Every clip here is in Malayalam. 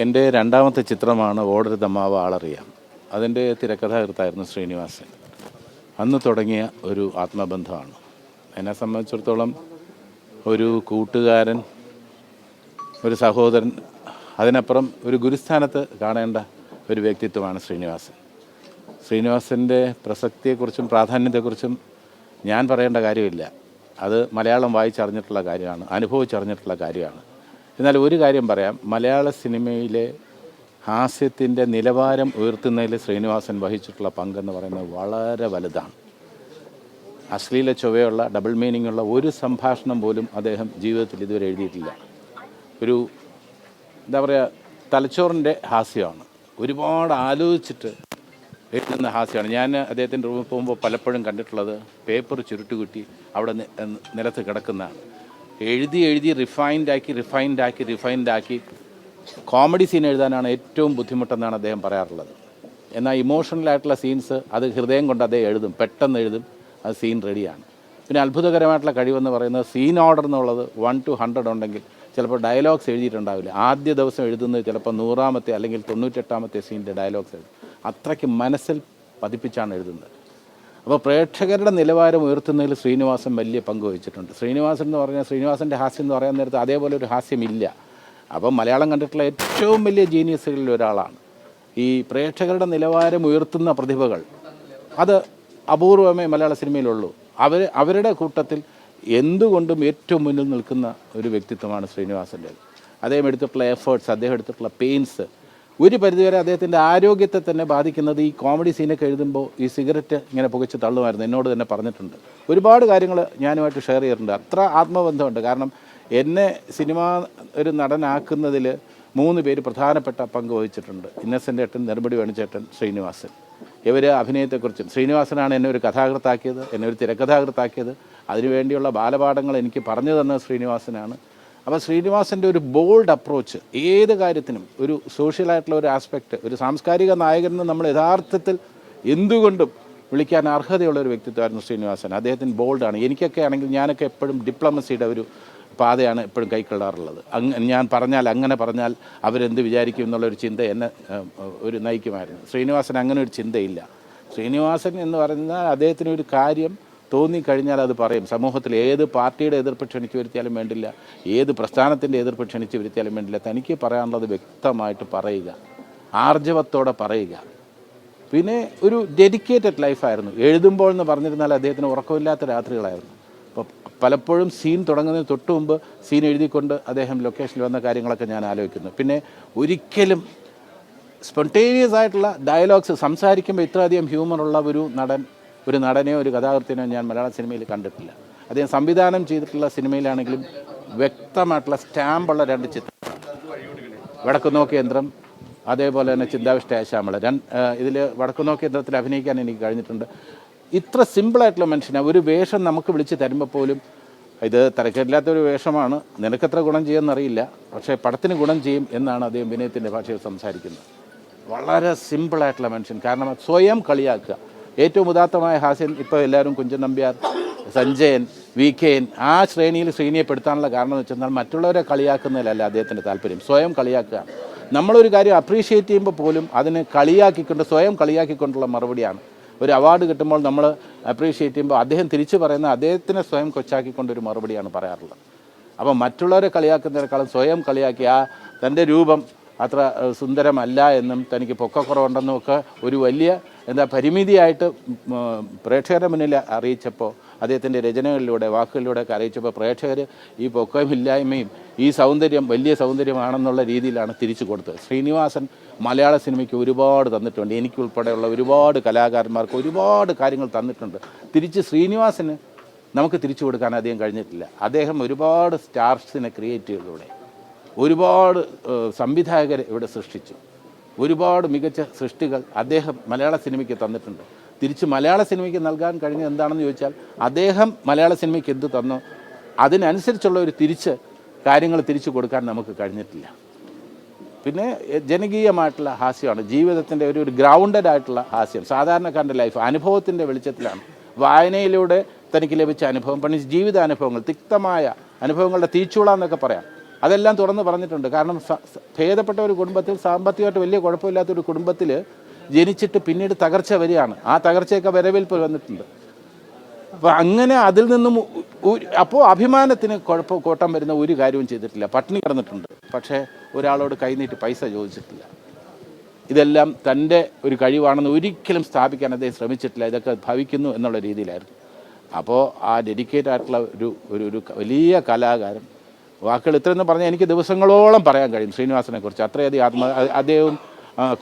എന്റെ രണ്ടാമത്തെ ചിത്രമാണ് ഓടരുതമ്മാവ് ആളറിയാം. അതിന്റെ തിരക്കഥാകൃത്തായിരുന്നു ശ്രീനിവാസൻ. അന്ന് തുടങ്ങിയ ഒരു ആത്മബന്ധമാണ്. എന്നെ സംബന്ധിച്ചിടത്തോളം ഒരു കൂട്ടുകാരൻ ഒരു സഹോദരൻ അതിനപ്പുറം ഒരു ഗുരുസ്ഥാനത്ത് കാണേണ്ട ഒരു വ്യക്തിത്വമാണ് ശ്രീനിവാസൻ. ശ്രീനിവാസന്റെ പ്രസക്തിയെക്കുറിച്ചും പ്രാധാന്യത്തെക്കുറിച്ചും ഞാൻ പറയേണ്ട കാര്യമില്ല. അത് മലയാളം വായിച്ചറിഞ്ഞിട്ടുള്ള കാര്യമാണ് അനുഭവിച്ചറിഞ്ഞിട്ടുള്ള കാര്യമാണ്. എന്നാൽ ഒരു കാര്യം പറയാം. മലയാള സിനിമയിലെ ഹാസ്യത്തിന്റെ നിലവാരം ഉയർത്തുന്നതിൽ ശ്രീനിവാസൻ വഹിച്ചിട്ടുള്ള പങ്കെന്ന് പറയുന്നത് വളരെ വലുതാണ്. അശ്ലീല ചൊവ്വയുള്ള ഡബിൾ മീനിങ് ഉള്ള ഒരു സംഭാഷണം പോലും അദ്ദേഹം ജീവിതത്തിൽ ഇതുവരെ എഴുതിയിട്ടില്ല. ഒരു എന്താ പറയുക തലച്ചോറിന്റെ ഹാസ്യമാണ്. ഒരുപാട് ആലോചിച്ചിട്ട് എഴുതുന്ന ഹാസ്യമാണ്. ഞാൻ അദ്ദേഹത്തിന്റെ റൂമിൽ പോകുമ്പോൾ പലപ്പോഴും കണ്ടിട്ടുള്ളത് പേപ്പർ ചുരുട്ടുകുട്ടി അവിടെ നിലത്ത് കിടക്കുന്നതാണ്. എഴുതി എഴുതി റിഫൈൻഡ് ആക്കി റിഫൈൻഡ് ആക്കി റിഫൈൻഡ് ആക്കി കോമഡി സീൻ എഴുതാനാണ് ഏറ്റവും ബുദ്ധിമുട്ടെന്നാണ് അദ്ദേഹം പറയാറുള്ളത്. എന്നാൽ ഇമോഷണൽ ആയിട്ടുള്ള സീൻസ് അത് ഹൃദയം കൊണ്ട് അദ്ദേഹം എഴുതും. പെട്ടെന്ന് എഴുതും. അത് സീൻ റെഡിയാണ് പിന്നെ അത്ഭുതകരമായിട്ടുള്ള കഴിവെന്ന് പറയുന്നത് സീൻ ഓർഡർ എന്നുള്ളത് വൺ ടു ഹൺഡ്രഡ് ഉണ്ടെങ്കിൽ ചിലപ്പോൾ ഡയലോഗ്സ് എഴുതിയിട്ടുണ്ടാവില്ല. ആദ്യ ദിവസം എഴുതുന്നത് ചിലപ്പോൾ നൂറാമത്തെ അല്ലെങ്കിൽ തൊണ്ണൂറ്റെട്ടാമത്തെ സീനിന്റെ ഡയലോഗ്സ് എഴുതും. അത്രയ്ക്ക് മനസ്സിൽ പതിപ്പിച്ചാണ് എഴുതുന്നത്. അപ്പോൾ പ്രേക്ഷകരുടെ നിലവാരം ഉയർത്തുന്നതിൽ ശ്രീനിവാസൻ വലിയ പങ്ക് വഹിച്ചിട്ടുണ്ട്. ശ്രീനിവാസൻ എന്ന് പറഞ്ഞാൽ ശ്രീനിവാസന്റെ ഹാസ്യം എന്ന് പറയാൻ നേരത്തെ അതേപോലെ ഒരു ഹാസ്യമില്ല. അപ്പം മലയാളം കണ്ടിട്ടുള്ള ഏറ്റവും വലിയ ജീനിയസുകളിൽ ഒരാളാണ്. ഈ പ്രേക്ഷകരുടെ നിലവാരം ഉയർത്തുന്ന പ്രതിഭകൾ അത് അപൂർവമേ മലയാള സിനിമയിലുള്ളൂ. അവർ അവരുടെ കൂട്ടത്തിൽ എന്തുകൊണ്ടും ഏറ്റവും മുന്നിൽ നിൽക്കുന്ന ഒരു വ്യക്തിത്വമാണ് ശ്രീനിവാസന്റെ അദ്ദേഹം എടുത്തിട്ടുള്ള എഫേർട്സ് അദ്ദേഹം എടുത്തിട്ടുള്ള പെയിൻസ് ഒരു പരിധിവരെ അദ്ദേഹത്തിന്റെ ആരോഗ്യത്തെ തന്നെ ബാധിക്കുന്നത് ഈ കോമഡി സീനൊക്കെ എഴുതുമ്പോൾ ഈ സിഗരറ്റ് ഇങ്ങനെ പുകച്ച് തള്ളുമായിരുന്നു. എന്നോട് തന്നെ പറഞ്ഞിട്ടുണ്ട്. ഒരുപാട് കാര്യങ്ങൾ ഞാനുമായിട്ട് ഷെയർ ചെയ്തിട്ടുണ്ട്. അത്ര ആത്മബന്ധമുണ്ട്. കാരണം എന്നെ സിനിമ ഒരു നടനാക്കുന്നതിൽ മൂന്ന് പേര് പ്രധാനപ്പെട്ട പങ്ക് വഹിച്ചിട്ടുണ്ട്. ഇന്നസെന്റ് ഏട്ടൻ നെടുമ്പടി വേണുചേട്ടൻ ശ്രീനിവാസൻ. ഇവർ അഭിനയത്തെക്കുറിച്ചും ശ്രീനിവാസനാണ് എന്നെ ഒരു കഥാകൃത്താക്കിയത് എന്നെ ഒരു തിരക്കഥാകൃത്താക്കിയത്. അതിനുവേണ്ടിയുള്ള ബാലപാഠങ്ങൾ എനിക്ക് പറഞ്ഞു തന്ന ശ്രീനിവാസനാണ്. അപ്പോൾ ശ്രീനിവാസന്റെ ഒരു ബോൾഡ് അപ്രോച്ച് ഏത് കാര്യത്തിനും ഒരു സോഷ്യലായിട്ടുള്ള ഒരു ആസ്പെക്റ്റ് ഒരു സാംസ്കാരിക നായകനെന്ന് നമ്മൾ യഥാർത്ഥത്തിൽ എന്തുകൊണ്ടും വിളിക്കാൻ അർഹതയുള്ള ഒരു വ്യക്തിത്വമായിരുന്നു ശ്രീനിവാസൻ. അദ്ദേഹത്തിന് ബോൾഡാണ് എനിക്കൊക്കെ ആണെങ്കിൽ ഞാനൊക്കെ എപ്പോഴും ഡിപ്ലോമസിയുടെ ഒരു പാതയാണ് എപ്പോഴും കൈക്കൊള്ളാറുള്ളത്. അങ്ങ് ഞാൻ പറഞ്ഞാൽ അങ്ങനെ പറഞ്ഞാൽ അവരെന്ത് വിചാരിക്കും എന്നുള്ളൊരു ചിന്ത എന്നെ ഒരു നയിക്കുമായിരുന്നു. ശ്രീനിവാസൻ അങ്ങനെ ഒരു ചിന്തയില്ല. ശ്രീനിവാസൻ എന്ന് പറഞ്ഞാൽ അദ്ദേഹത്തിന് ഒരു കാര്യം തോന്നിക്കഴിഞ്ഞാൽ അത് പറയും. സമൂഹത്തിൽ ഏത് പാർട്ടിയുടെ എതിർപ്പ് ക്ഷണിച്ചു വരുത്തിയാലും വേണ്ടില്ല ഏത് പ്രസ്ഥാനത്തിന്റെ എതിർപ്പ് ക്ഷണിച്ചു വരുത്തിയാലും വേണ്ടില്ല. തനിക്ക് പറയാനുള്ളത് വ്യക്തമായിട്ട് പറയുക. ആർജവത്തോടെ പറയുക. പിന്നെ ഒരു ഡെഡിക്കേറ്റഡ് ലൈഫായിരുന്നു എഴുതുമ്പോൾ എന്ന് പറഞ്ഞിരുന്നാൽ അദ്ദേഹത്തിന് ഉറക്കമില്ലാത്ത രാത്രികളായിരുന്നു. അപ്പോൾ പലപ്പോഴും സീൻ തുടങ്ങുന്നതിന് തൊട്ട് മുമ്പ് സീൻ എഴുതിക്കൊണ്ട് അദ്ദേഹം ലൊക്കേഷനിൽ വന്ന കാര്യങ്ങളൊക്കെ ഞാൻ ആലോചിക്കുന്നു. പിന്നെ ഒരിക്കലും സ്പോണ്ടേനിയസ് ആയിട്ടുള്ള ഡയലോഗ്സ് സംസാരിക്കുമ്പോൾ ഇത്രയധികം ഹ്യൂമറുള്ള ഒരു നടൻ ഒരു നടനെയോ ഒരു കഥാകൃത്തിനെയോ ഞാൻ മലയാള സിനിമയിൽ കണ്ടിട്ടില്ല. അദ്ദേഹം സംവിധാനം ചെയ്തിട്ടുള്ള സിനിമയിലാണെങ്കിലും വ്യക്തമായിട്ടുള്ള സ്റ്റാമ്പുള്ള രണ്ട് ചിത്രങ്ങളാണ്. വടക്കുനോക്ക് യന്ത്രം അതേപോലെ തന്നെ ചിന്താവിഷ്ട ശ്യാമള. രണ്ട് ഇതിൽ വടക്കുനോക്ക് അഭിനയിക്കാൻ എനിക്ക് കഴിഞ്ഞിട്ടുണ്ട്. ഇത്ര സിമ്പിളായിട്ടുള്ള മനുഷ്യനെ ഒരു വേഷം നമുക്ക് വിളിച്ച് തരുമ്പോൾ പോലും ഇത് തിരക്കില്ലാത്ത ഒരു വേഷമാണ്. നിനക്കെത്ര ഗുണം ചെയ്യുമെന്നറിയില്ല. പക്ഷേ പടത്തിന് ഗുണം ചെയ്യും എന്നാണ് അദ്ദേഹം വിനയത്തിന്റെ ഭാഷയിൽ സംസാരിക്കുന്നത്. വളരെ സിമ്പിളായിട്ടുള്ള മനുഷ്യൻ. കാരണം സ്വയം കളിയാക്കുക. ഏറ്റവും ഉദാത്തമായ ഹാസ്യം ഇപ്പോൾ എല്ലാവരും Kunchan Nambiar Sanjayan V K N ആ ശ്രേണിയിൽ ശ്രീനിയെ പെടുത്താനുള്ള കാരണം എന്ന് വെച്ചാൽ മറ്റുള്ളവരെ കളിയാക്കുന്നതിലല്ല അദ്ദേഹത്തിന്റെ താല്പര്യം. സ്വയം കളിയാക്കുക. നമ്മളൊരു കാര്യം അപ്രീഷിയേറ്റ് ചെയ്യുമ്പോൾ പോലും അതിനെ കളിയാക്കിക്കൊണ്ട് സ്വയം കളിയാക്കിക്കൊണ്ടുള്ള മറുപടിയാണ്. ഒരു അവാർഡ് കിട്ടുമ്പോൾ നമ്മൾ അപ്രീഷിയേറ്റ് ചെയ്യുമ്പോൾ അദ്ദേഹം തിരിച്ചു പറയുന്ന അദ്ദേഹത്തിനെ സ്വയം കൊച്ചാക്കിക്കൊണ്ടൊരു മറുപടിയാണ് പറയാറുള്ളത്. അപ്പോൾ മറ്റുള്ളവരെ കളിയാക്കുന്നതിനേക്കാളും സ്വയം കളിയാക്കി ആ തന്റെ രൂപം അത്ര സുന്ദരമല്ല എന്നും തനിക്ക് പൊക്കക്കുറവുണ്ടെന്നും ഒക്കെ ഒരു വലിയ എന്താ പരിമിതിയായിട്ട് പ്രേക്ഷകരുടെ മുന്നിൽ അറിയിച്ചപ്പോൾ അദ്ദേഹത്തിന്റെ രചനകളിലൂടെ വാക്കുകളിലൂടെ ഒക്കെ അറിയിച്ചപ്പോൾ പ്രേക്ഷകർ ഈ പൊക്കമില്ലായ്മയും ഈ സൗന്ദര്യം വലിയ സൗന്ദര്യമാണെന്നുള്ള രീതിയിലാണ് തിരിച്ചു കൊടുത്തത്. ശ്രീനിവാസൻ മലയാള സിനിമയ്ക്ക് ഒരുപാട് തന്നിട്ടുണ്ട്. എനിക്കുൾപ്പെടെയുള്ള ഒരുപാട് കലാകാരന്മാർക്ക് ഒരുപാട് കാര്യങ്ങൾ തന്നിട്ടുണ്ട്. തിരിച്ച് ശ്രീനിവാസന് നമുക്ക് തിരിച്ചു കൊടുക്കാൻ അധികം കഴിഞ്ഞിട്ടില്ല. അദ്ദേഹം ഒരുപാട് സ്റ്റാർസിനെ ക്രിയേറ്റ് ചെയ്തതോടെ. ഒരുപാട് സംവിധായകരെ ഇവിടെ സൃഷ്ടിച്ചു. ഒരുപാട് മികച്ച സൃഷ്ടികൾ അദ്ദേഹം മലയാള സിനിമയ്ക്ക് തന്നിട്ടുണ്ട്. തിരിച്ച് മലയാള സിനിമയ്ക്ക് നൽകാൻ കഴിഞ്ഞ എന്താണെന്ന് ചോദിച്ചാൽ അദ്ദേഹം മലയാള സിനിമയ്ക്ക് എന്ത് തന്നു? അതിനനുസരിച്ചുള്ള ഒരു തിരിച്ച് കാര്യങ്ങൾ തിരിച്ചു കൊടുക്കാൻ നമുക്ക് കഴിഞ്ഞിട്ടില്ല. പിന്നെ ജനകീയമായിട്ടുള്ള ഹാസ്യമാണ്. ജീവിതത്തിന്റെ ഒരു ഒരു ഗ്രൗണ്ടഡ് ആയിട്ടുള്ള ഹാസ്യം. സാധാരണക്കാരന്റെ ലൈഫ് അനുഭവത്തിന്റെ വെളിച്ചത്തിലാണ്. വായനയിലൂടെ തനിക്ക് ലഭിച്ച അനുഭവം പണി ജീവിതാനുഭവങ്ങൾ തിക്തമായ അനുഭവങ്ങളുടെ തീച്ചുള എന്നൊക്കെ പറയാം. അതെല്ലാം തുറന്ന് പറഞ്ഞിട്ടുണ്ട്. കാരണം ഭേദപ്പെട്ട ഒരു കുടുംബത്തിൽ സാമ്പത്തികമായിട്ട് വലിയ കുഴപ്പമില്ലാത്ത ഒരു കുടുംബത്തിൽ ജനിച്ചിട്ട് പിന്നീട് തകർച്ച വരികയാണ്. ആ തകർച്ചയൊക്കെ വരവേൽപ്പ് വന്നിട്ടുണ്ട്. അപ്പോൾ അങ്ങനെ അതിൽ നിന്നും അപ്പോൾ അഭിമാനത്തിന് കുഴപ്പം കോട്ടം വരുന്ന ഒരു കാര്യവും ചെയ്തിട്ടില്ല. പട്ടിണി കിടന്നിട്ടുണ്ട്. പക്ഷേ ഒരാളോട് കൈനീട്ടി പൈസ ചോദിച്ചിട്ടില്ല. ഇതെല്ലാം തന്റെ ഒരു കഴിവാണെന്ന് ഒരിക്കലും സ്ഥാപിക്കാൻ അദ്ദേഹം ശ്രമിച്ചിട്ടില്ല. ഇതൊക്കെ ഭവിക്കുന്നു എന്നുള്ള രീതിയിലായിരുന്നു. അപ്പോൾ ആ ഡെഡിക്കേറ്റ് ആയിട്ടുള്ള ഒരു ഒരു വലിയ കലാകാരൻ വാക്കുകൾ ഇത്രയെന്ന് പറഞ്ഞാൽ എനിക്ക് ദിവസങ്ങളോളം പറയാൻ കഴിയും ശ്രീനിവാസനെ കുറിച്ച്. അത്രയധികം ആത്മ അദ്ദേഹവും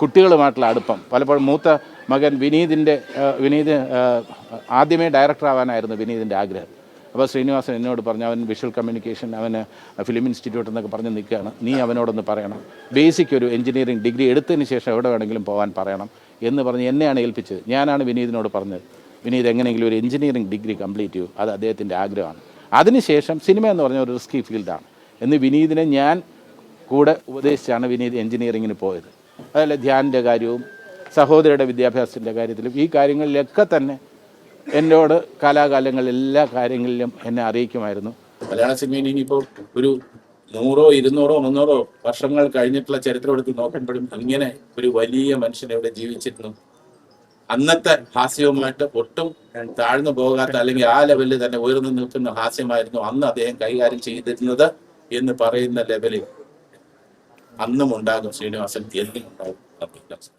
കുട്ടികളുമായിട്ടുള്ള അടുപ്പം. പലപ്പോഴും മൂത്ത മകൻ വിനീതിന്റെ വിനീത് ആദ്യമേ ഡയറക്ടർ ആവാനായിരുന്നു വിനീതിന്റെ ആഗ്രഹം. അപ്പോൾ ശ്രീനിവാസൻ എന്നോട് പറഞ്ഞു അവൻ വിഷ്വൽ കമ്മ്യൂണിക്കേഷൻ അവന് ഫിലിം ഇൻസ്റ്റിറ്റ്യൂട്ട് എന്നൊക്കെ പറഞ്ഞ് നിൽക്കുകയാണ്. നീ അവനോടൊന്ന് പറയണം. ബേസിക് ഒരു എഞ്ചിനീയറിംഗ് ഡിഗ്രി എടുത്തതിന് ശേഷം എവിടെ വേണമെങ്കിലും പോകാൻ പറയണം. എന്ന് പറഞ്ഞ് എന്നെയാണ് ഏൽപ്പിച്ചത്. ഞാനാണ് വിനീതിനോട് പറഞ്ഞത്. വിനീത് എങ്ങനെയെങ്കിലും ഒരു എഞ്ചിനീയറിംഗ് ഡിഗ്രി കംപ്ലീറ്റ് ചെയ്യൂ. അത് അദ്ദേഹത്തിന്റെ ആഗ്രഹമാണ്. അതിനുശേഷം സിനിമ എന്ന് പറഞ്ഞ ഒരു റിസ്കി ഫീൽഡാണ് എന്ന് വിനീതിനെ ഞാൻ കൂടെ ഉപദേശിച്ചാണ് വിനീത് എഞ്ചിനീയറിങ്ങിന് പോയത്. അതല്ല ധ്യാനിന്റെ കാര്യവും സഹോദരിയുടെ വിദ്യാഭ്യാസത്തിന്റെ കാര്യത്തിലും ഈ കാര്യങ്ങളിലൊക്കെ തന്നെ എന്നോട് കാലാകാലങ്ങളിൽ എല്ലാ കാര്യങ്ങളിലും എന്നെ അറിയിക്കുമായിരുന്നു. മലയാള സിനിമയിൽ ഇനിയിപ്പോൾ ഒരു നൂറോ ഇരുന്നൂറോ മുന്നൂറോ വർഷങ്ങൾ കഴിഞ്ഞിട്ടുള്ള ചരിത്രം എടുത്ത് നോക്കുമ്പോഴും ഇങ്ങനെ ഒരു വലിയ മനുഷ്യൻ ഇവിടെ ജീവിച്ചിരുന്നു. അന്നത്തെ ഹാസ്യവുമായിട്ട് ഒട്ടും താഴ്ന്നു പോകാത്ത അല്ലെങ്കിൽ ആ ലെവലിൽ തന്നെ ഉയർന്നു നിൽക്കുന്ന ഹാസ്യമായിരുന്നു അന്ന് അദ്ദേഹം കൈകാര്യം ചെയ്തിരുന്നത് എന്ന് പറയുന്ന ലെവലിൽ അന്നും ഉണ്ടാകും ശ്രീനിവാസൻ എന്നും ഉണ്ടാകും.